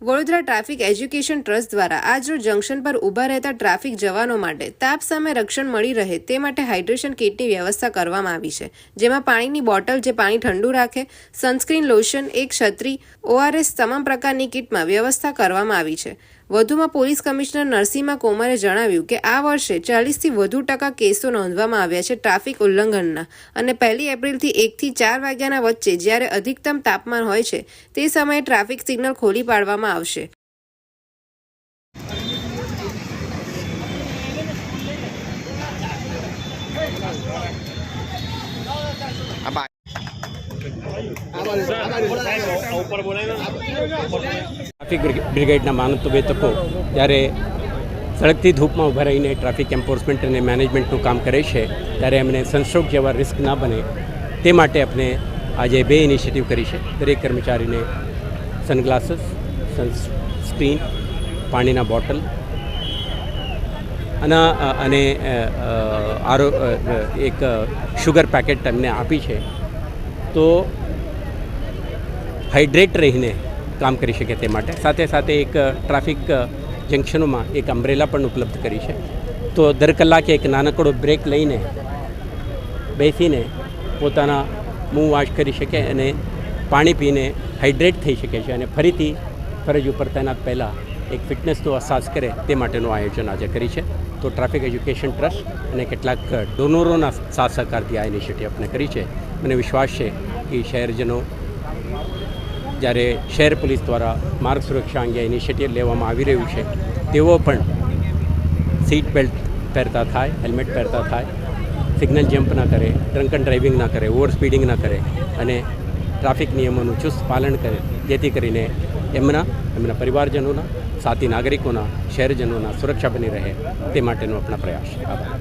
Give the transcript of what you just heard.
Vadodara traffic education trust દ્વારા આજરોજ junction પર ઊભા રહેતા ટ્રાફિક જવાનો માટે તાપ સામે રક્ષણ મળી રહે તે માટે હાઇડ્રેશન કિટની વ્યવસ્થા કરવામાં આવી છે, જેમાં પાણીની બોટલ જે પાણી ઠંડુ રાખે, સનસ્ક્રીન લોશન એક છત્રી ઓઆરએસ તમામ પ્રકારની કિટમાં વ્યવસ્થા કરવામાં આવી છે. વધુમાં પોલીસ કમિશનર નરસિંહા કોમરે જણાવ્યું કે આ વર્ષે ચાલીસથી વધુ ટકા કેસો નોંધવામાં આવ્યા છે ટ્રાફિક ઉલ્લંઘનના અને પહેલી એપ્રિલથી એકથી ચાર વાગ્યાના વચ્ચે જ્યારે અધિકતમ તાપમાન હોય છે તે સમયે ટ્રાફિક સિગ્નલ ખોલી પાડવામાં આવશે. ટ્રાફિક બ્રિગેડના બ્રિગેડના તકો જ્યારે સડકથી ધૂપમાં ઊભા રહીને ટ્રાફિક એન્ફોર્સમેન્ટ અને મેનેજમેન્ટનું કામ કરે છે, ત્યારે એમને સનસ્ટ્રોક જેવા રિસ્ક ના બને તે માટે આપણે આજે બે ઇનિશિયેટિવ કરી છે. દરેક કર્મચારીને સનગ્લાસીસ સનસ્ક્રીન પાણીના બોટલ અને અને આરો એક શુગર પેકેટ એમને આપી છે. તો હાઇડ્રેટ રહીને કામ કરી શકે તે માટે. સાથે સાથે એક ટ્રાફિક જંકશનોમાં એક અમ્બ્રેલા પણ ઉપલબ્ધ કરી છે. તો દર કલાકે એક નાનકડો બ્રેક લઈને બેસીને પોતાના મું વાશ કરી શકે અને પાણી પીને હાઇડ્રેટ થઈ શકે છે અને ફરીથી ફરજ ઉપર તૈનાત પહેલાં એક ફિટનેસનો અહેસાસ કરે તે માટેનું આયોજન આજે કરી છે. તો ટ્રાફિક એજ્યુકેશન ટ્રસ્ટ અને કેટલાક ડોનરોના સાથ સહકારથી આ ઇનિશિયેટિવ આપણે કરી છે. મને વિશ્વાસ છે કે શહેરજનો જ્યારે શહેર પોલીસ દ્વારા માર્ગ સુરક્ષા અંગે ઇનિશિયેટિવ લેવામાં આવી રહ્યું છે, તેઓ પણ સીટ બેલ્ટ પહેરતા થાય હેલ્મેટ પહેરતા થાય સિગ્નલ જમ્પ ના કરે ડ્રંકન ડ્રાઇવિંગ ના કરે ઓવર સ્પીડિંગ ના કરે અને ટ્રાફિક નિયમોનું ચુસ્ત પાલન કરે, જેથી કરીને એમના એમના પરિવારજનોના, સાથી નાગરિકોના, શહેરજનોના સુરક્ષા બની રહે તે માટેનો આપણા પ્રયાસ. આભાર.